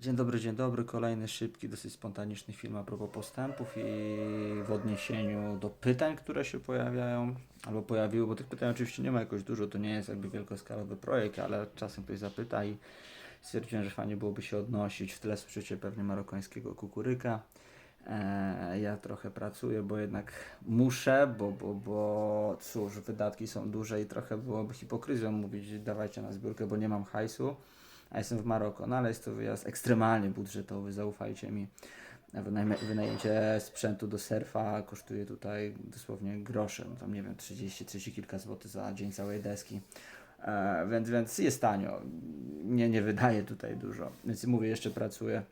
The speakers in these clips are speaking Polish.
Dzień dobry, dzień dobry. Kolejny szybki, dosyć spontaniczny film a propos postępów i w odniesieniu do pytań, które się pojawiają albo pojawiły, bo tych pytań oczywiście nie ma jakoś dużo, to nie jest jakby wielkoskalowy projekt, ale czasem ktoś zapyta i stwierdziłem, że fajnie byłoby się odnosić. W tle słyszycie pewnie marokańskiego kukuryka. Eee, ja trochę pracuję, bo jednak muszę, bo, bo, bo cóż, wydatki są duże i trochę byłoby hipokryzją mówić dawajcie na zbiórkę, bo nie mam hajsu a jestem w Maroko. No ale jest to wyjazd ekstremalnie budżetowy, zaufajcie mi. Wynajęcie sprzętu do surfa kosztuje tutaj dosłownie grosze, no tam nie wiem, 30, 30 kilka złotych za dzień całej deski. E, więc, więc jest tanio. Nie, nie wydaje tutaj dużo. Więc mówię, jeszcze pracuję.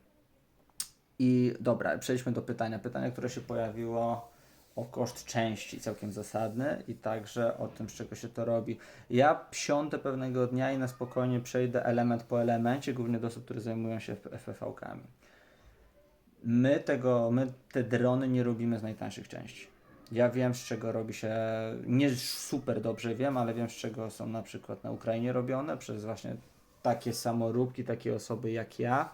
I dobra, przejdźmy do pytania. Pytanie, które się pojawiło o koszt części, całkiem zasadny i także o tym, z czego się to robi. Ja siądę pewnego dnia i na spokojnie przejdę element po elemencie, głównie do osób, które zajmują się FFV-kami. My tego, my te drony nie robimy z najtańszych części. Ja wiem, z czego robi się, nie super dobrze wiem, ale wiem, z czego są na przykład na Ukrainie robione przez właśnie takie samoróbki, takie osoby jak ja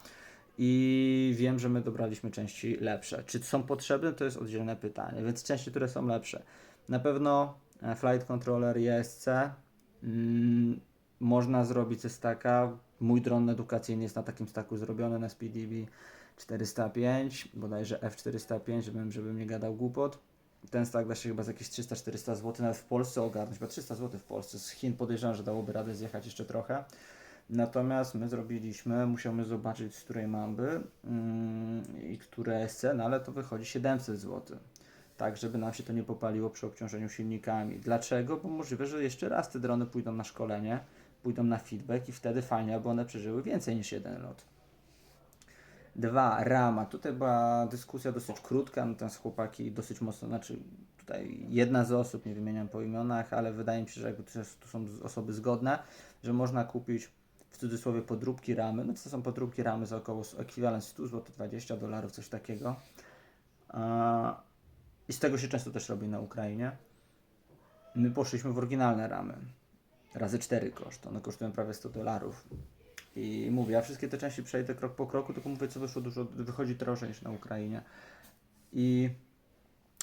i wiem, że my dobraliśmy części lepsze. Czy są potrzebne, to jest oddzielne pytanie, więc części, które są lepsze. Na pewno e, Flight Controller ESC mm, można zrobić ze staka. Mój dron edukacyjny jest na takim staku zrobiony na SpeedDB 405, bodajże F405, żebym, żebym nie gadał głupot. Ten stack da się chyba za jakieś 300-400 zł nawet w Polsce ogarnąć, bo 300 zł w Polsce. Z Chin podejrzewam, że dałoby radę zjechać jeszcze trochę. Natomiast my zrobiliśmy, musiałem zobaczyć z której mamby mm, i które SC, no ale to wychodzi 700 zł. Tak, żeby nam się to nie popaliło przy obciążeniu silnikami. Dlaczego? Bo możliwe, że jeszcze raz te drony pójdą na szkolenie, pójdą na feedback i wtedy fajnie, aby one przeżyły więcej niż jeden lot. Dwa, rama. Tutaj była dyskusja dosyć krótka, natomiast chłopaki dosyć mocno, znaczy tutaj jedna z osób, nie wymieniam po imionach, ale wydaje mi się, że jakby tu są osoby zgodne, że można kupić w cudzysłowie podróbki ramy. No to są podróbki ramy za około ekwiwalent 100 zł, 20 dolarów, coś takiego. I z tego się często też robi na Ukrainie. My poszliśmy w oryginalne ramy. Razy 4 koszt. One kosztują prawie 100 dolarów. I mówię, ja wszystkie te części przejdę krok po kroku, tylko mówię, co wyszło dużo, wychodzi drożej niż na Ukrainie. I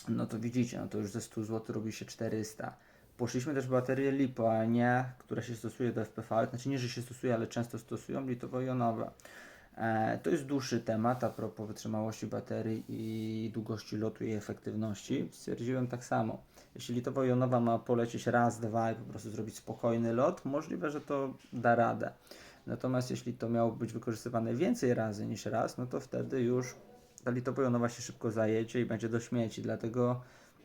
no to widzicie, no to już ze 100 zł robi się 400. Poszliśmy też w baterie LiPo, a nie, która się stosuje do FPV, znaczy nie, że się stosuje, ale często stosują litowo-jonowe. E, to jest dłuższy temat a propos wytrzymałości baterii i długości lotu i efektywności. Stwierdziłem tak samo. Jeśli litowo-jonowa ma polecieć raz, dwa i po prostu zrobić spokojny lot, możliwe, że to da radę. Natomiast jeśli to miało być wykorzystywane więcej razy niż raz, no to wtedy już ta litowo-jonowa się szybko zajedzie i będzie do śmieci. Dlatego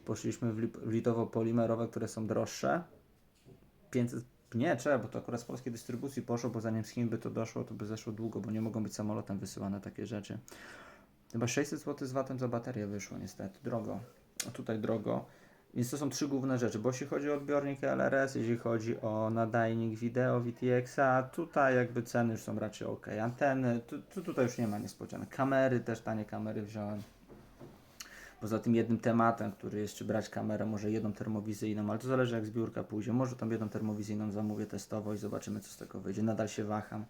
poszliśmy w, litowo-polimerowe, które są droższe. 500, nie, trzeba, bo to akurat z polskiej dystrybucji poszło, bo zanim z Chin by to doszło, to by zeszło długo, bo nie mogą być samolotem wysyłane takie rzeczy. Chyba 600 zł z VAT-em za baterię wyszło niestety, drogo. A tutaj drogo. Więc to są trzy główne rzeczy, bo jeśli chodzi o odbiornik LRS, jeśli chodzi o nadajnik wideo VTX-a, tutaj jakby ceny już są raczej ok. Anteny, tu, tu, tutaj już nie ma niespodzianek. Kamery, też tanie kamery wziąłem. Poza tym jednym tematem, który jest, czy brać kamerę, może jedną termowizyjną, ale to zależy jak zbiórka pójdzie. Może tą jedną termowizyjną zamówię testowo i zobaczymy co z tego wyjdzie. Nadal się waham.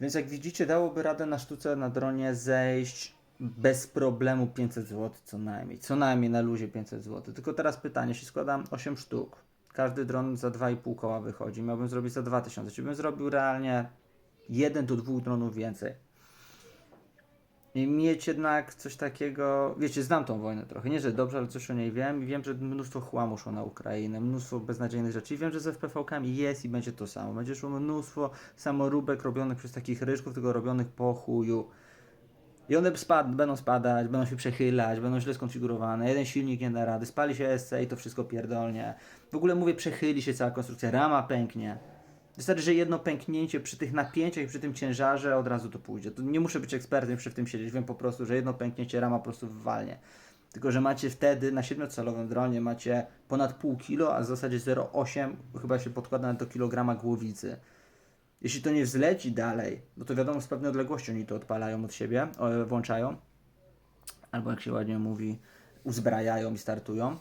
Więc jak widzicie, dałoby radę na sztuce na dronie zejść bez problemu 500 zł co najmniej. Co najmniej na luzie 500 zł. Tylko teraz pytanie, jeśli składam 8 sztuk, każdy dron za 2,5 koła wychodzi, miałbym zrobić za 2000, czy bym zrobił realnie jeden do dwóch dronów więcej. Mieć jednak coś takiego, wiecie, znam tą wojnę trochę, nie że dobrze, ale coś o niej wiem i wiem, że mnóstwo chłamu szło na Ukrainę, mnóstwo beznadziejnych rzeczy i wiem, że ze FPV-kami jest i będzie to samo. Będzie szło mnóstwo samoróbek robionych przez takich ryżków, tylko robionych po chuju. I one spad, będą spadać, będą się przechylać, będą źle skonfigurowane, jeden silnik nie da rady, spali się SC i to wszystko pierdolnie. W ogóle mówię, przechyli się cała konstrukcja, rama pęknie. Wystarczy, że jedno pęknięcie przy tych napięciach i przy tym ciężarze od razu to pójdzie. To nie muszę być ekspertem przy tym siedzieć, wiem po prostu, że jedno pęknięcie rama po prostu wywalnie. Tylko, że macie wtedy na 7-calowym dronie macie ponad pół kilo, a w zasadzie 0,8 chyba się podkłada na to kilograma głowicy. Jeśli to nie wzleci dalej, no to wiadomo, z pewnej odległości oni to odpalają od siebie, o, włączają, albo jak się ładnie mówi, uzbrajają i startują, e,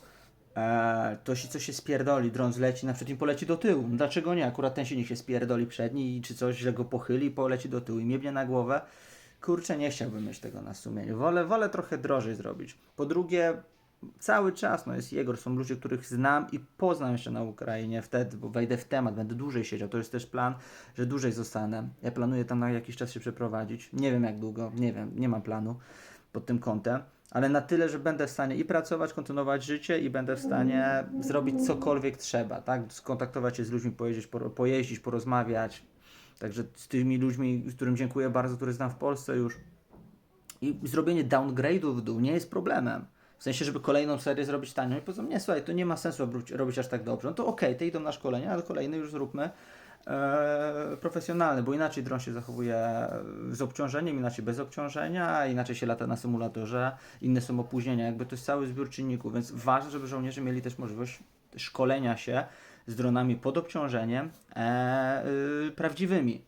to się coś się spierdoli, dron zleci, na przykład im poleci do tyłu. No Dlaczego nie? Akurat ten silnik się spierdoli przedni czy coś źle go pochyli poleci do tyłu i miebnie na głowę. Kurczę, nie chciałbym mieć tego na sumieniu. Wolę, wolę trochę drożej zrobić. Po drugie, cały czas no jest Jegor, są ludzie, których znam i poznam jeszcze na Ukrainie wtedy, bo wejdę w temat, będę dłużej siedział. To jest też plan, że dłużej zostanę. Ja planuję tam na jakiś czas się przeprowadzić. Nie wiem jak długo, nie wiem, nie mam planu pod tym kątem, ale na tyle, że będę w stanie i pracować, kontynuować życie i będę w stanie zrobić cokolwiek trzeba, tak? Skontaktować się z ludźmi, pojeździć, pojeździć porozmawiać. Także z tymi ludźmi, którym dziękuję bardzo, których znam w Polsce już. I zrobienie downgrade'u w dół nie jest problemem. W sensie, żeby kolejną serię zrobić tanią i powiedzą, nie, słuchaj, to nie ma sensu robić, robić aż tak dobrze. No to okej, te idą na szkolenie, ale kolejny już zróbmy profesjonalny, bo inaczej dron się zachowuje z obciążeniem, inaczej bez obciążenia, inaczej się lata na symulatorze, inne są opóźnienia, jakby to jest cały zbiór czynników, więc ważne, żeby żołnierze mieli też możliwość szkolenia się z dronami pod obciążeniem e, y, prawdziwymi.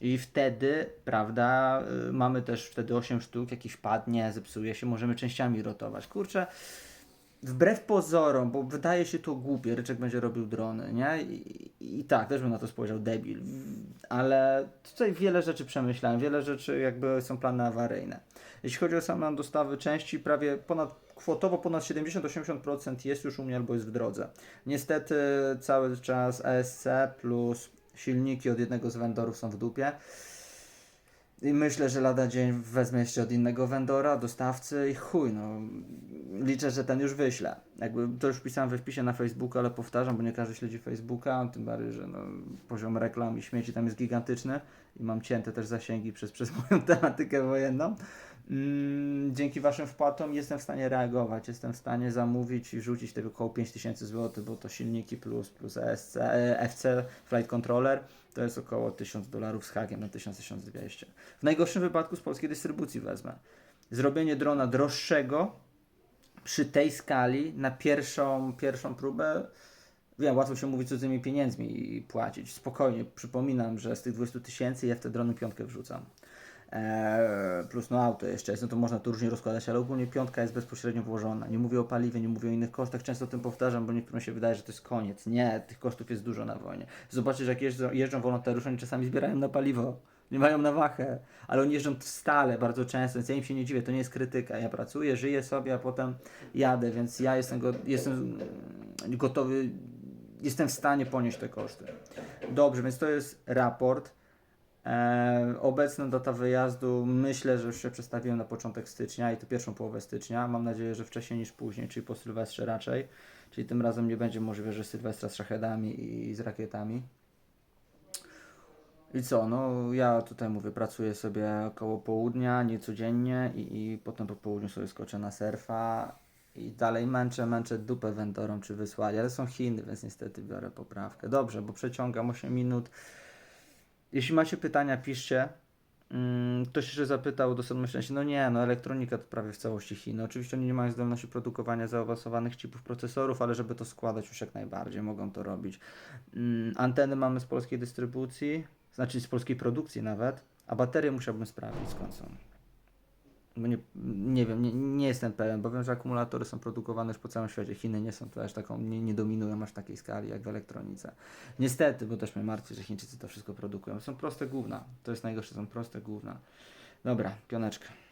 I wtedy, prawda, y, mamy też wtedy 8 sztuk, jakiś padnie, zepsuje się, możemy częściami rotować. Kurczę, wbrew pozorom, bo wydaje się to głupie, Ryczek będzie robił drony, nie? I, i tak, też bym na to spojrzał, debil. Ale tutaj wiele rzeczy przemyślałem, wiele rzeczy jakby są plany awaryjne. Jeśli chodzi o same dostawy części, prawie ponad, kwotowo ponad 70-80% jest już u mnie albo jest w drodze. Niestety cały czas ASC plus silniki od jednego z vendorów są w dupie. I myślę, że lada dzień wezmę jeszcze od innego vendora, dostawcy i chuj, no. Liczę, że ten już wyślę. Jakby to już pisałem we wpisie na Facebooku, ale powtarzam, bo nie każdy śledzi Facebooka, tym bardziej, że no, poziom reklam i śmieci tam jest gigantyczny i mam cięte też zasięgi przez, przez moją tematykę wojenną. Mm, dzięki Waszym wpłatom jestem w stanie reagować, jestem w stanie zamówić i rzucić tego około 5000 zł, bo to silniki plus, plus ESC, e, FC Flight Controller to jest około 1000 dolarów z hagiem na 1000-1200. W najgorszym wypadku z polskiej dystrybucji wezmę. Zrobienie drona droższego przy tej skali na pierwszą, pierwszą próbę Wiem, łatwo się mówić cudzymi pieniędzmi i płacić. Spokojnie, przypominam, że z tych 20 tysięcy ja w te drony piątkę wrzucam. Eee, plus no auto jeszcze jest, no to można to różnie rozkładać, ale ogólnie piątka jest bezpośrednio włożona. Nie mówię o paliwie, nie mówię o innych kosztach, często o tym powtarzam, bo niektórym się wydaje, że to jest koniec. Nie, tych kosztów jest dużo na wojnie. Zobaczysz, jak jeżdżą, jeżdżą wolontariusze, oni czasami zbierają na paliwo, nie mają na wachę, ale oni jeżdżą stale, bardzo często, więc ja im się nie dziwię, to nie jest krytyka. Ja pracuję, żyję sobie, a potem jadę, więc ja jestem, go, jestem gotowy, jestem w stanie ponieść te koszty. Dobrze, więc to jest raport. E, obecna data wyjazdu myślę, że już się przestawiłem na początek stycznia i to pierwszą połowę stycznia. Mam nadzieję, że wcześniej niż później, czyli po Sylwestrze raczej. Czyli tym razem nie będzie możliwe, że Sylwestra z szachedami i z rakietami. I co, no ja tutaj mówię, pracuję sobie około południa, nie codziennie i, i potem po południu sobie skoczę na surfa i dalej męczę, męczę dupę wentorom czy wysłali, ale są Chiny, więc niestety biorę poprawkę. Dobrze, bo przeciągam 8 minut. Jeśli macie pytania, piszcie. Mm, Ktoś jeszcze zapytał do się, no nie, no elektronika to prawie w całości Chiny. Oczywiście oni nie mają zdolności produkowania zaawansowanych chipów procesorów, ale żeby to składać już jak najbardziej, mogą to robić. Mm, Anteny mamy z polskiej dystrybucji, znaczy z polskiej produkcji nawet, a baterie musiałbym sprawdzić skąd są. Bo nie, nie wiem, nie, nie jestem pewien, bo wiem, że akumulatory są produkowane już po całym świecie. Chiny nie są aż taką, nie, nie dominują aż takiej skali jak w elektronice. Niestety, bo też mnie martwi, że Chińczycy to wszystko produkują. Są proste główna. To jest najgorsze, są proste główna. Dobra, pioneczka.